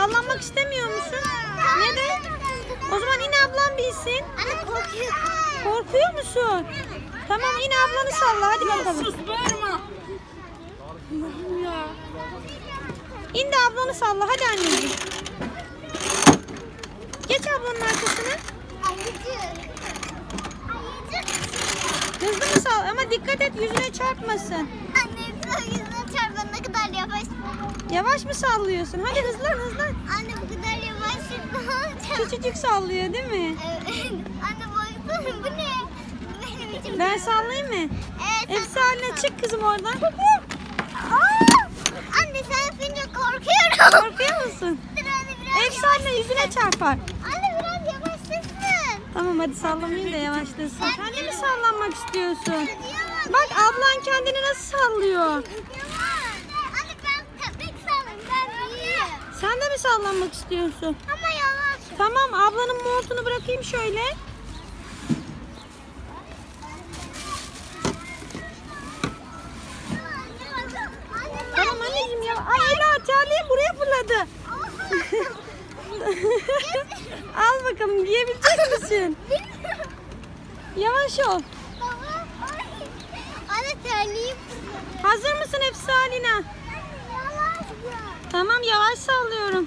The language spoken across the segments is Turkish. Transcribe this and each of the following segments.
Sallanmak istemiyor musun? Neden? O zaman yine ablan binsin. Anne korkuyor. Korkuyor musun? Tamam yine ablanı salla hadi bakalım. Sus bağırma. İn de ablanı salla hadi anneciğim. Geç ablanın arkasına. Hızlı mı sal ama dikkat et yüzüne çarpmasın. Anne bu yüzüne çarpan ne kadar yavaş. Yavaş mı sallıyorsun? Hadi hızlan hızlan. Anne bu kadar yavaş yapma. Küçücük sallıyor değil mi? Evet. Anne baksana bu ne? Benim için. Ben sallayayım mı? Evet. Efsane çık kızım oradan. Aa! Anne sen yapınca korkuyorum. Korkuyor musun? Efsane yüzüne çarpar. Anne biraz yavaşlasın. Tamam hadi sallamayayım da yavaşlasın. Sen mi sallanmak istiyorsun? Bak ablan kendini nasıl sallıyor. Yavaş. Anne ben köpek sallayayım ben büyüğüm. Sen de mi sallanmak istiyorsun? Ama yavaş. Tamam ablanın montunu bırakayım şöyle. Tamam anneciğim ya. Ay Ela terliği buraya fırladı. Al bakalım giyebilecek misin? Yavaş ol. Hazır mısın Efsalina? Yavaş. Tamam yavaş sallıyorum.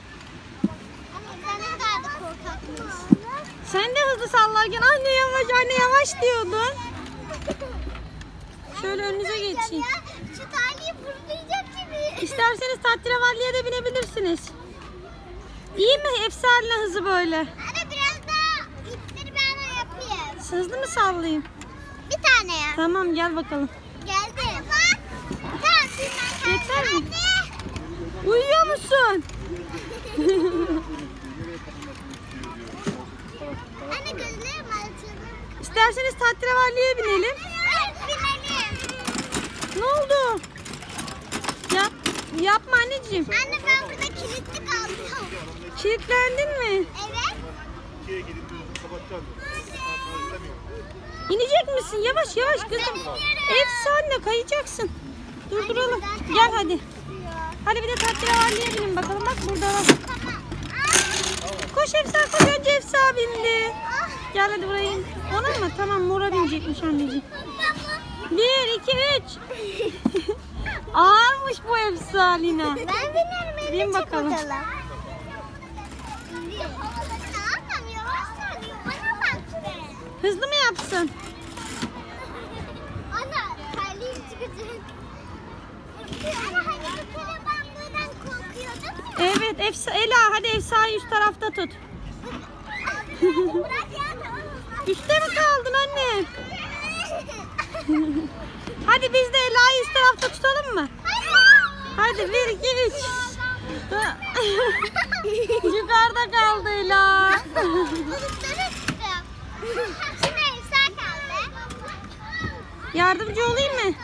Anne sen ne kadar da korkakmış. Sen de hızlı sallarken anne yavaş anne yavaş diyordun. Şöyle önünüze geçeyim. Şu terliği fırlayacak gibi. İsterseniz tatravalliye de binebilirsiniz. İyi mi Efsalina hızı böyle? Anne biraz daha ipleri ben yapayım. Hızlı mı sallayayım? Bir tane ya. Tamam gel bakalım. Geldi. Bak. Tamam ben Yeter mi? Anne. Uyuyor musun? İsterseniz tatravalliye binelim. Evet binelim. Ne oldu? Yap, yapma anneciğim. Anne ben burada kilitli kaldım. Kilitlendin mi? Evet. İnecek misin? Yavaş yavaş kızım. Efsane kayacaksın. Durduralım. Gel hadi. Hadi bir de tatravalliye binin bakalım. Bak burada var. Koş Efsa koş önce Efsa bindi. Gel hadi buraya. Ona mı? Tamam mora binecekmiş anneciğim. Bir, iki, üç. Ağırmış bu Efsa Lina. Ben binerim elini Bin bakalım. Hızlı mı yapsın? Ana terliğim çıkacak. Ana hani bir kere ben buradan korkuyordum ya. Evet Efsa Ela hadi Efsa'yı üst tarafta tut. Üste mi kaldın anne? Hadi biz de Ela'yı üst tarafta tutalım mı? Hadi bir, iki, üç. Yukarıda kaldı Ela. Yardımcı olayım mı?